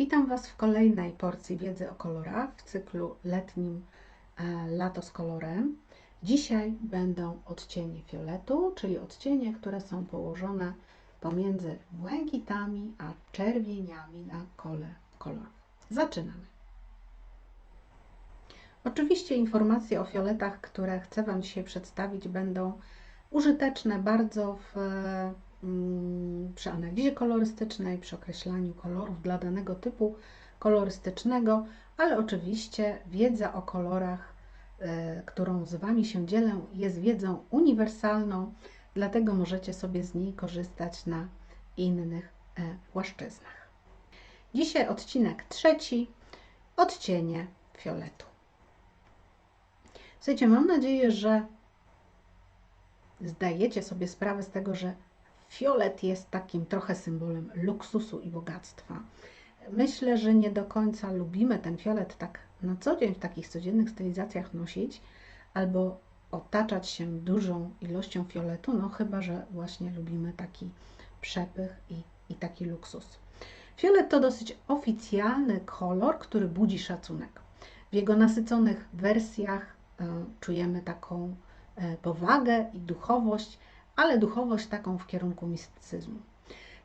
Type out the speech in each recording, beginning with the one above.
Witam Was w kolejnej porcji wiedzy o kolorach w cyklu letnim e, Lato z kolorem. Dzisiaj będą odcienie fioletu, czyli odcienie, które są położone pomiędzy błękitami a czerwieniami na kole kolorów. Zaczynamy. Oczywiście informacje o fioletach, które chcę Wam dzisiaj przedstawić, będą użyteczne bardzo w przy analizie kolorystycznej, przy określaniu kolorów dla danego typu kolorystycznego, ale oczywiście wiedza o kolorach, e, którą z Wami się dzielę, jest wiedzą uniwersalną, dlatego możecie sobie z niej korzystać na innych e, płaszczyznach. Dzisiaj odcinek trzeci, odcienie fioletu. Słuchajcie, mam nadzieję, że zdajecie sobie sprawę z tego, że Fiolet jest takim trochę symbolem luksusu i bogactwa. Myślę, że nie do końca lubimy ten fiolet tak na co dzień w takich codziennych stylizacjach nosić albo otaczać się dużą ilością fioletu, no chyba, że właśnie lubimy taki przepych i, i taki luksus. Fiolet to dosyć oficjalny kolor, który budzi szacunek. W jego nasyconych wersjach y, czujemy taką y, powagę i duchowość, ale duchowość taką w kierunku mistycyzmu.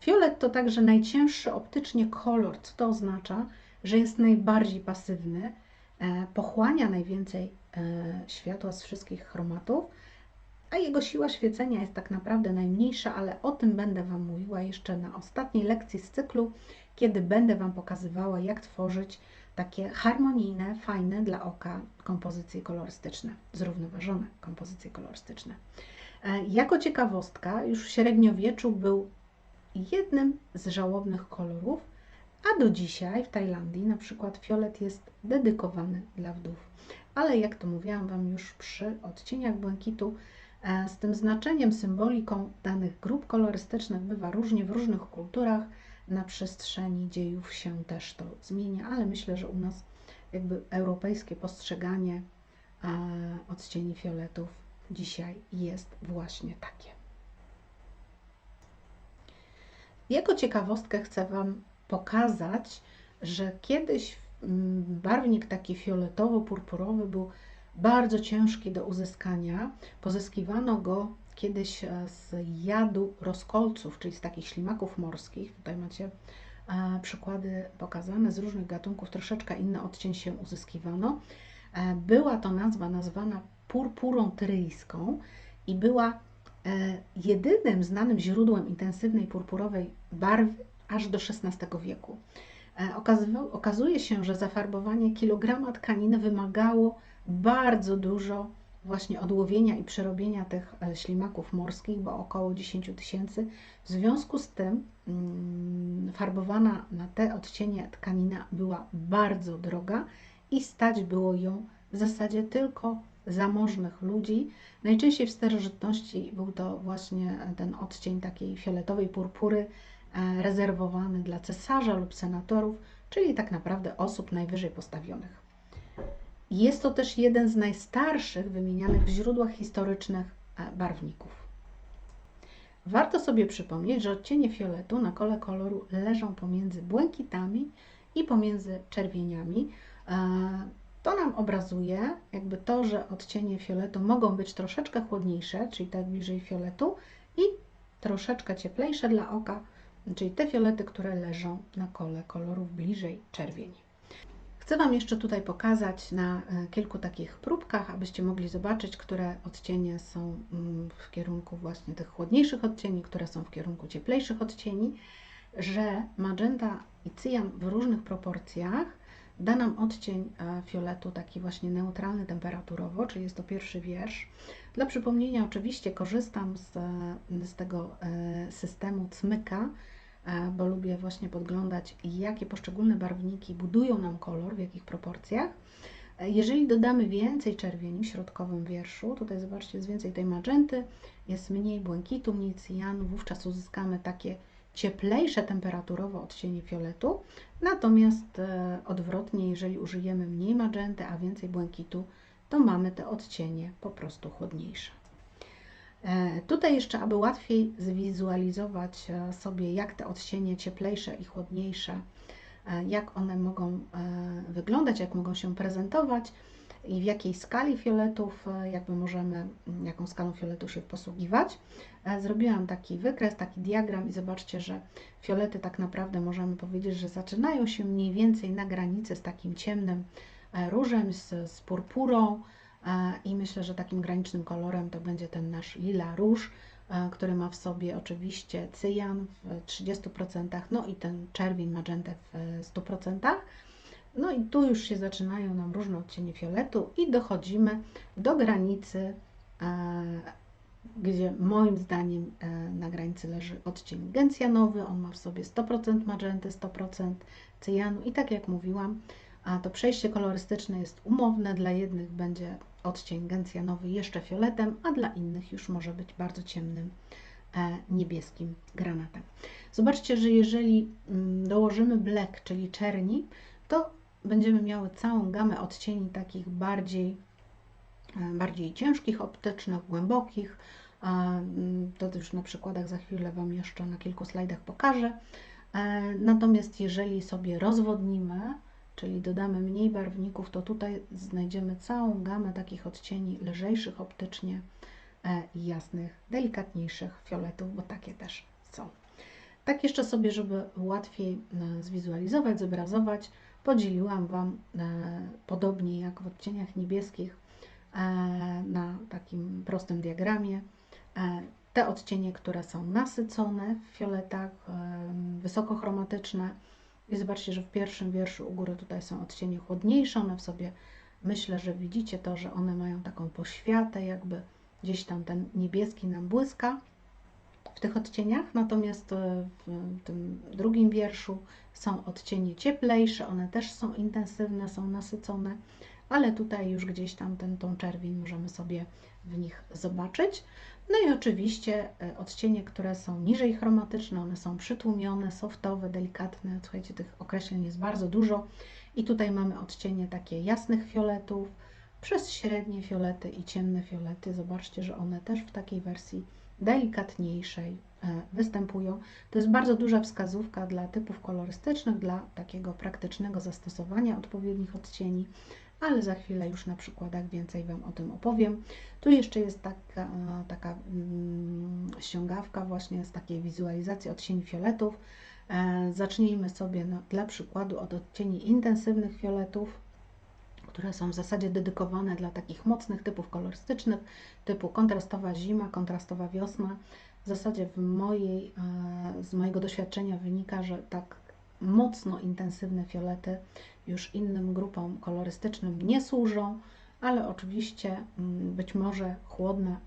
Fiolet to także najcięższy optycznie kolor, co to oznacza, że jest najbardziej pasywny, e, pochłania najwięcej e, światła z wszystkich chromatów, a jego siła świecenia jest tak naprawdę najmniejsza, ale o tym będę Wam mówiła jeszcze na ostatniej lekcji z cyklu, kiedy będę Wam pokazywała, jak tworzyć takie harmonijne, fajne dla oka kompozycje kolorystyczne, zrównoważone kompozycje kolorystyczne. E, jako ciekawostka, już w średniowieczu był jednym z żałobnych kolorów, a do dzisiaj w Tajlandii na przykład fiolet jest dedykowany dla wdów. Ale jak to mówiłam Wam już przy odcieniach błękitu, e, z tym znaczeniem, symboliką danych grup kolorystycznych bywa różnie w różnych kulturach. Na przestrzeni dziejów się też to zmienia, ale myślę, że u nas jakby europejskie postrzeganie e, odcieni fioletów dzisiaj jest właśnie takie. Jako ciekawostkę chcę Wam pokazać, że kiedyś mm, barwnik taki fioletowo-purpurowy był bardzo ciężki do uzyskania. Pozyskiwano go kiedyś e, z jadu rozkolców, czyli z takich ślimaków morskich. Tutaj macie e, przykłady pokazane z różnych gatunków, troszeczkę inny odcień się uzyskiwano. E, była to nazwa nazwana purpurą tyryjską i była e, jedynym znanym źródłem intensywnej purpurowej barwy aż do XVI wieku. E, okazuje się, że zafarbowanie kilograma tkaniny wymagało bardzo dużo właśnie odłowienia i przerobienia tych e, ślimaków morskich, bo około 10 tysięcy. W związku z tym mm, farbowana na te odcienie tkanina była bardzo droga i stać było ją w zasadzie tylko zamożnych ludzi. Najczęściej w starożytności był to właśnie ten odcień takiej fioletowej purpury e, rezerwowany dla cesarza lub senatorów, czyli tak naprawdę osób najwyżej postawionych. Jest to też jeden z najstarszych wymienianych w źródłach historycznych e, barwników. Warto sobie przypomnieć, że odcienie fioletu na kole koloru leżą pomiędzy błękitami i pomiędzy czerwieniami. To nam obrazuje jakby to, że odcienie fioletu mogą być troszeczkę chłodniejsze, czyli tak bliżej fioletu i troszeczkę cieplejsze dla oka, czyli te fiolety, które leżą na kole kolorów bliżej czerwieni. Chcę Wam jeszcze tutaj pokazać na e, kilku takich próbkach, abyście mogli zobaczyć, które odcienie są mm, w kierunku właśnie tych chłodniejszych odcieni, które są w kierunku cieplejszych odcieni, że magenta i cyjan w różnych proporcjach da nam odcień e, fioletu taki właśnie neutralny temperaturowo, czyli jest to pierwszy wiersz. Dla przypomnienia oczywiście korzystam z, e, z tego e, systemu cmyka, bo lubię właśnie podglądać, jakie poszczególne barwniki budują nam kolor, w jakich proporcjach. Jeżeli dodamy więcej czerwieni w środkowym wierszu, tutaj zobaczcie, jest więcej tej magenty, jest mniej błękitu, mniej cyjanu, wówczas uzyskamy takie cieplejsze temperaturowo odcienie fioletu, natomiast e, odwrotnie, jeżeli użyjemy mniej magenty, a więcej błękitu, to mamy te odcienie po prostu chłodniejsze. E, tutaj jeszcze, aby łatwiej zwizualizować e, sobie, jak te odcienie cieplejsze i chłodniejsze jak one mogą wyglądać, jak mogą się prezentować i w jakiej skali fioletów, e, jakby możemy, jaką skalą fioletu się posługiwać. Zrobiłam taki wykres, taki diagram i zobaczcie, że fiolety tak naprawdę możemy powiedzieć, że zaczynają się mniej więcej na granicy z takim ciemnym różem, z, z purpurą i myślę, że takim granicznym kolorem to będzie ten nasz lila róż, który ma w sobie oczywiście cyjan w 30%, no i ten czerwień, magentę w 100%. No i tu już się zaczynają nam różne odcienie fioletu i dochodzimy do granicy, gdzie moim zdaniem e, na granicy leży odcień gencjanowy. On ma w sobie 100% magenty, 100% cyjanu i tak jak mówiłam, to przejście kolorystyczne jest umowne. Dla jednych będzie odcień gencjanowy jeszcze fioletem, a dla innych już może być bardzo ciemnym e, niebieskim granatem. Zobaczcie, że jeżeli mm, dołożymy black, czyli czerni, to będziemy miały całą gamę odcieni takich bardziej, e, bardziej ciężkich, optycznych, głębokich. Mm, to już na przykładach za chwilę Wam jeszcze na kilku slajdach pokażę. E, natomiast jeżeli sobie rozwodnimy, czyli dodamy mniej barwników, to tutaj znajdziemy całą gamę takich odcieni lżejszych optycznie e, jasnych, delikatniejszych fioletów, bo takie też są. Tak jeszcze sobie, żeby łatwiej e, zwizualizować, zobrazować, podzieliłam Wam e, podobnie jak w odcieniach niebieskich na takim prostym diagramie te odcienie, które są nasycone w fioletach, wysokochromatyczne, i zobaczcie, że w pierwszym wierszu u góry tutaj są odcienie chłodniejsze, one w sobie, myślę, że widzicie to, że one mają taką poświatę, jakby gdzieś tam ten niebieski nam błyska w tych odcieniach, natomiast e, w tym drugim wierszu są odcienie cieplejsze, one też są intensywne, są nasycone, ale tutaj już gdzieś tam ten, tą czerwień możemy sobie w nich zobaczyć. No i oczywiście e, odcienie, które są niżej chromatyczne, one są przytłumione, softowe, delikatne. Słuchajcie, tych określeń jest bardzo dużo. I tutaj mamy odcienie takie jasnych fioletów, przez średnie fiolety i ciemne fiolety. Zobaczcie, że one też w takiej wersji delikatniejszej e, występują. To jest bardzo duża wskazówka dla typów kolorystycznych, dla takiego praktycznego zastosowania odpowiednich odcieni ale za chwilę już na przykładach więcej Wam o tym opowiem. Tu jeszcze jest taka, taka mm, ściągawka właśnie z takiej wizualizacji odcieni fioletów. E, zacznijmy sobie no, dla przykładu od odcieni intensywnych fioletów, które są w zasadzie dedykowane dla takich mocnych typów kolorystycznych, typu kontrastowa zima, kontrastowa wiosna. W zasadzie w mojej, e, z mojego doświadczenia wynika, że tak mocno intensywne fiolety już innym grupom kolorystycznym nie służą, ale oczywiście mm, być może chłodna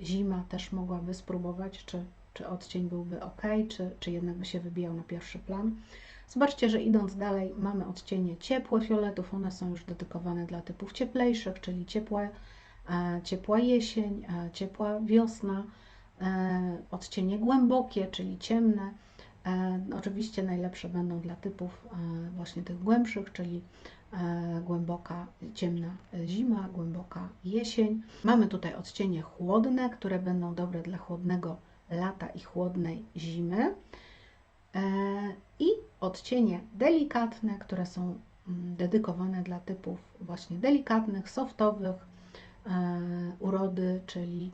zima też mogłaby spróbować, czy, czy odcień byłby ok, czy, czy jednak by się wybijał na pierwszy plan. Zobaczcie, że idąc dalej mamy odcienie ciepłe fioletów, one są już dedykowane dla typów cieplejszych, czyli ciepła, e, ciepła jesień, e, ciepła wiosna, e, odcienie głębokie, czyli ciemne, E, oczywiście najlepsze będą dla typów właśnie tych głębszych, czyli głęboka, ciemna zima, głęboka jesień. Mamy tutaj odcienie chłodne, które będą dobre dla chłodnego lata i chłodnej zimy. I odcienie delikatne, które są mm, dedykowane dla typów właśnie delikatnych, softowych urody, czyli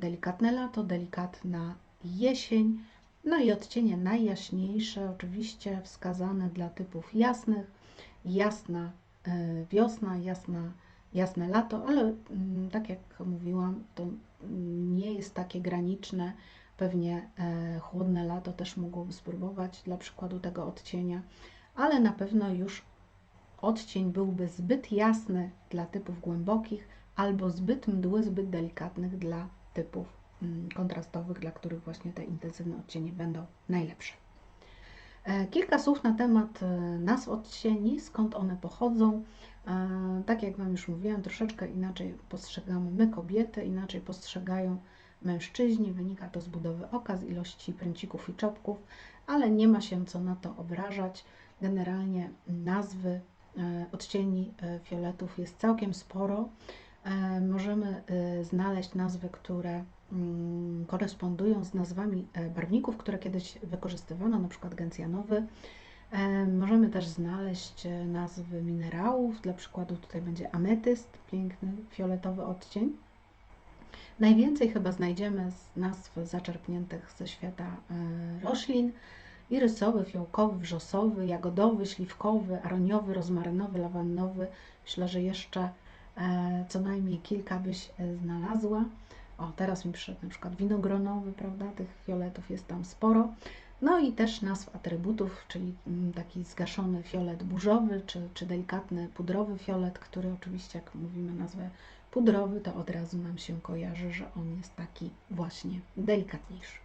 delikatne lato, delikatna jesień, no i odcienie najjaśniejsze, oczywiście wskazane dla typów jasnych, jasna e, wiosna, jasna, jasne lato, ale mm, tak jak mówiłam, to nie jest takie graniczne. Pewnie e, chłodne lato też mogłoby spróbować dla przykładu tego odcienia, ale na pewno już odcień byłby zbyt jasny dla typów głębokich albo zbyt mdły, zbyt delikatnych dla typów Mm, kontrastowych, dla których właśnie te intensywne odcienie będą najlepsze. E, kilka słów na temat e, nazw odcieni, skąd one pochodzą. Tak jak Wam już mówiłam, troszeczkę inaczej postrzegamy my kobiety, inaczej postrzegają mężczyźni. Wynika to z budowy oka, z ilości pręcików i czopków, ale nie ma się co na to obrażać. Generalnie nazwy odcieni fioletów jest całkiem sporo. Możemy znaleźć nazwy, które Mm, korespondują z nazwami e, barwników, które kiedyś wykorzystywano, na przykład gencjanowy. E, możemy też znaleźć e, nazwy minerałów, dla przykładu tutaj będzie ametyst, piękny fioletowy odcień. Najwięcej chyba znajdziemy z nazw zaczerpniętych ze świata e, roślin. Irysowy, fiołkowy, wrzosowy, jagodowy, śliwkowy, aroniowy, rozmarynowy, lawandowy. Myślę, że jeszcze co najmniej kilka byś znalazła. O, teraz mi przyszedł na przykład winogronowy, prawda? Tych fioletów jest tam sporo. No i też nazw atrybutów, czyli mm, taki zgaszony fiolet burzowy, czy, czy delikatny pudrowy fiolet, który oczywiście, jak mówimy nazwę pudrowy, to od razu nam się kojarzy, że on jest taki właśnie delikatniejszy.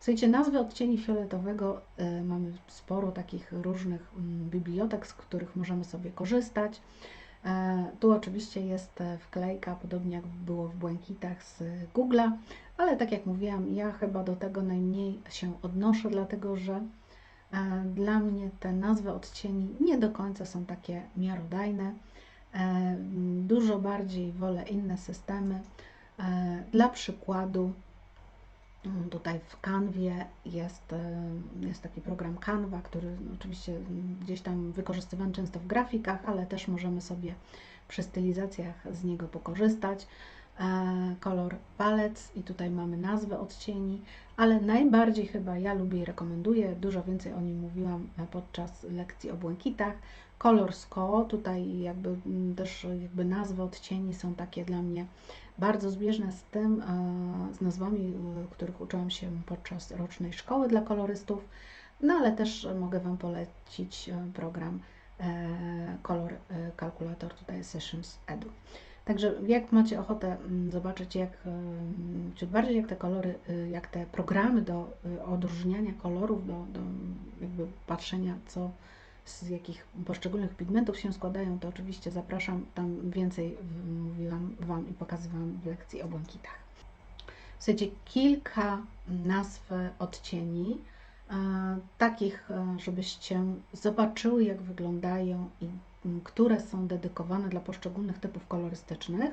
Słuchajcie, nazwy odcieni fioletowego y, mamy sporo takich różnych y, bibliotek, z których możemy sobie korzystać. E, tu oczywiście jest e, wklejka, podobnie jak było w błękitach z Google'a, ale tak jak mówiłam, ja chyba do tego najmniej się odnoszę, dlatego że e, dla mnie te nazwy odcieni nie do końca są takie miarodajne. Dużo bardziej wolę inne systemy. Dla przykładu, Mm, tutaj w Canwie jest, e, jest taki program Canva, który oczywiście gdzieś tam wykorzystywany często w grafikach, ale też możemy sobie przy stylizacjach z niego pokorzystać. Kolor e, palec i tutaj mamy nazwę odcieni, ale najbardziej chyba ja lubię i rekomenduję, dużo więcej o nim mówiłam podczas lekcji o błękitach. Kolor SCO, tutaj jakby mm, też jakby nazwy odcieni są takie dla mnie bardzo zbieżne z tym, z nazwami, których uczyłam się podczas rocznej szkoły dla kolorystów, no ale też mogę Wam polecić e, program Color e, Calculator, tutaj Sessions Edu. Także jak macie ochotę mm, zobaczyć, jak, czy bardziej jak te kolory, y, jak te programy do y, odróżniania kolorów, do, do jakby patrzenia, co z jakich poszczególnych pigmentów się składają, to oczywiście zapraszam, tam więcej mówiłam Wam i pokazywałam w lekcji o błękitach. Słuchajcie, kilka nazw odcieni, e, takich, e, żebyście zobaczyły, jak wyglądają i które są dedykowane dla poszczególnych typów kolorystycznych.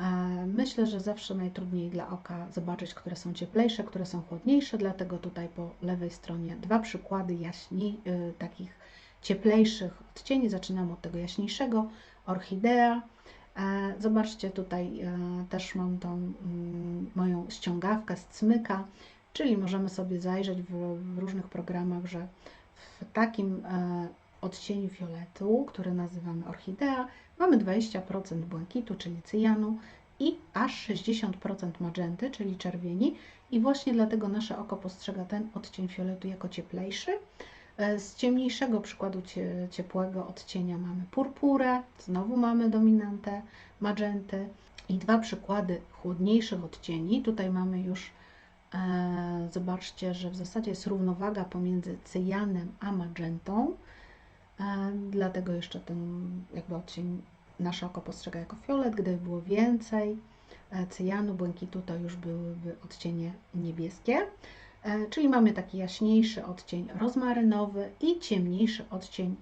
E, myślę, że zawsze najtrudniej dla oka zobaczyć, które są cieplejsze, które są chłodniejsze, dlatego tutaj po lewej stronie dwa przykłady jaśniej, takich cieplejszych odcieni. Zaczynam od tego jaśniejszego. Orchidea. E, zobaczcie, tutaj e, też mam tą mm, moją ściągawkę z cmyka, czyli możemy sobie zajrzeć w, różnych programach, że w takim odcieniu fioletu, który nazywamy orchidea, mamy 20% błękitu, czyli cyjanu i aż 60% magenty, czyli czerwieni. I właśnie dlatego nasze oko postrzega ten odcień fioletu jako cieplejszy, E, z ciemniejszego przykładu ciepłego odcienia mamy purpurę, znowu mamy dominantę magenty i dwa przykłady chłodniejszych odcieni. Tutaj mamy już, e, zobaczcie, że w zasadzie jest równowaga pomiędzy cyjanem a magentą, dlatego jeszcze ten jakby odcień nasze oko postrzega jako fiolet. Gdyby było więcej e, cyjanu, błękitu, to już byłyby odcienie niebieskie. E, czyli mamy taki jaśniejszy odcień rozmarynowy i ciemniejszy odcień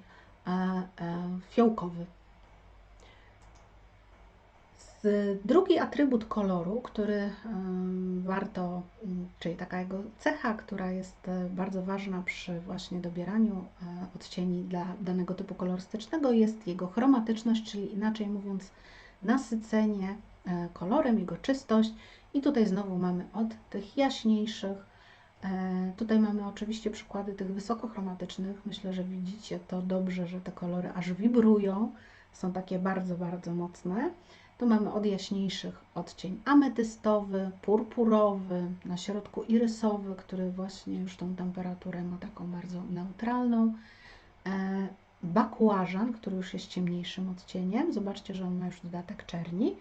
e, e, fiołkowy. Drugi atrybut koloru, który warto, czyli taka jego cecha, która jest bardzo ważna przy właśnie dobieraniu odcieni dla danego typu kolorystycznego, jest jego chromatyczność, czyli inaczej mówiąc, nasycenie kolorem, jego czystość. I tutaj znowu mamy od tych jaśniejszych E, tutaj mamy oczywiście przykłady tych wysokochromatycznych. Myślę, że widzicie to dobrze, że te kolory aż wibrują. Są takie bardzo, bardzo mocne. Tu mamy od jaśniejszych odcień ametystowy, purpurowy, na środku irysowy, który właśnie już tą temperaturę ma taką bardzo neutralną. E, bakłażan, który już jest ciemniejszym odcieniem. Zobaczcie, że on ma już dodatek czerni.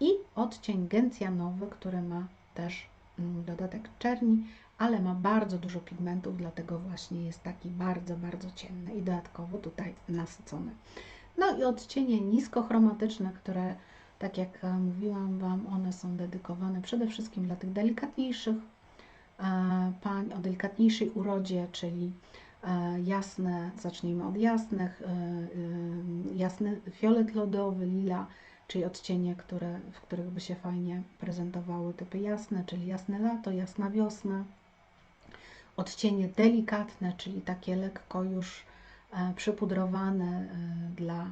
I odcień gencjanowy, który ma też mm, dodatek czerni, ale ma bardzo dużo pigmentów, dlatego właśnie jest taki bardzo, bardzo ciemny i dodatkowo tutaj nasycony. No i odcienie niskochromatyczne, które tak jak e, mówiłam Wam, one są dedykowane przede wszystkim dla tych delikatniejszych e, pań o delikatniejszej urodzie, czyli e, jasne, zacznijmy od jasnych, jasny fiolet lodowy, lila, czyli odcienie, które, w których by się fajnie prezentowały typy jasne, czyli jasne lato, jasna wiosna, odcienie delikatne, czyli takie lekko już przypudrowane dla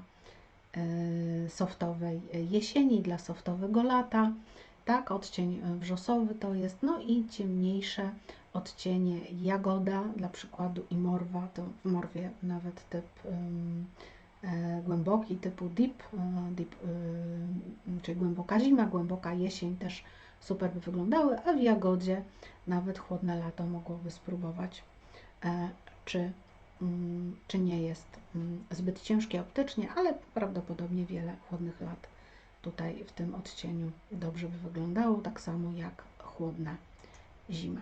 softowej jesieni, dla softowego lata. Tak, odcień wrzosowy to jest, no i ciemniejsze odcienie jagoda, dla przykładu i morwa, to w morwie nawet typ um, e, głęboki, typu deep, e, deep e, czyli głęboka zima, głęboka jesień też super by wyglądały, a w jagodzie nawet chłodne lato mogłoby spróbować, e, czy, czy nie jest mm, zbyt ciężkie optycznie, ale prawdopodobnie wiele chłodnych lat tutaj w tym odcieniu dobrze by wyglądało, tak samo jak chłodna zima.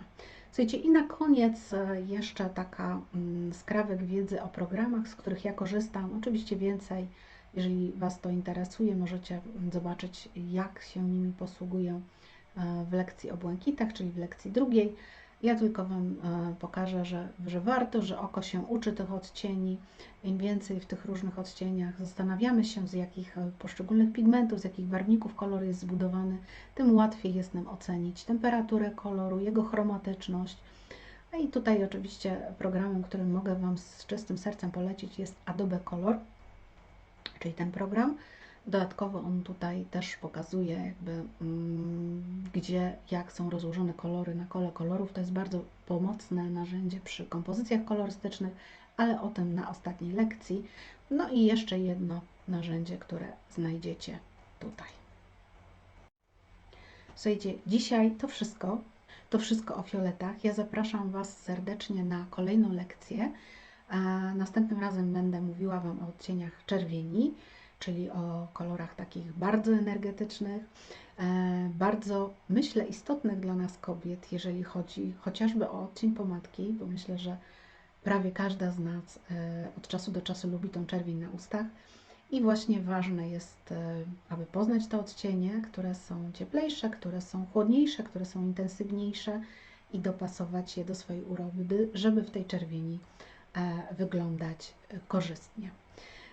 Słuchajcie, i na koniec e, jeszcze taka mm, skrawek wiedzy o programach, z których ja korzystam. Oczywiście więcej, jeżeli Was to interesuje, możecie zobaczyć, jak się nimi posługuję e, w lekcji o błękitach, czyli w lekcji drugiej. Ja tylko Wam e, pokażę, że, że warto, że oko się uczy tych odcieni. Im więcej w tych różnych odcieniach zastanawiamy się, z jakich e, poszczególnych pigmentów, z jakich barwników kolor jest zbudowany, tym łatwiej jest nam ocenić temperaturę koloru, jego chromatyczność. A i tutaj oczywiście programem, którym mogę Wam z czystym sercem polecić jest Adobe Color, czyli ten program. Dodatkowo on tutaj też pokazuje jakby mm, gdzie, jak są rozłożone kolory na kole kolorów. To jest bardzo pomocne narzędzie przy kompozycjach kolorystycznych, ale o tym na ostatniej lekcji. No i jeszcze jedno narzędzie, które znajdziecie tutaj. Słuchajcie, dzisiaj to wszystko. To wszystko o fioletach. Ja zapraszam Was serdecznie na kolejną lekcję. Następnym razem będę mówiła Wam o odcieniach czerwieni czyli o kolorach takich bardzo energetycznych, e, bardzo myślę istotnych dla nas kobiet, jeżeli chodzi chociażby o odcień pomadki, bo myślę, że prawie każda z nas e, od czasu do czasu lubi tą czerwień na ustach. I właśnie ważne jest, e, aby poznać te odcienie, które są cieplejsze, które są chłodniejsze, które są intensywniejsze i dopasować je do swojej urody, żeby w tej czerwieni wyglądać korzystnie.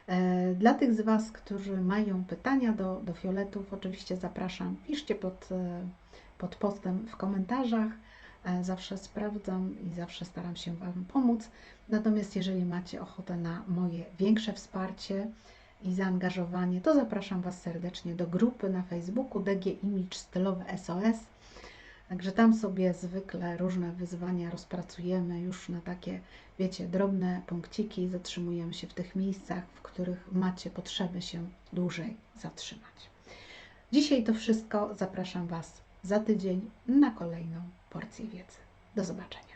E, dla tych z Was, którzy mają pytania do, do fioletów, oczywiście zapraszam, piszcie pod, e, pod postem w komentarzach. E, zawsze sprawdzam i zawsze staram się Wam pomóc. Natomiast jeżeli macie ochotę na moje większe wsparcie i zaangażowanie, to zapraszam Was serdecznie do grupy na Facebooku DG Image Stylowe SOS. Także tam sobie zwykle różne wyzwania rozpracujemy już na takie, wiecie, drobne punkciki. Zatrzymujemy się w tych miejscach, w których macie potrzeby się dłużej zatrzymać. Dzisiaj to wszystko. Zapraszam Was za tydzień na kolejną porcję wiedzy. Do zobaczenia.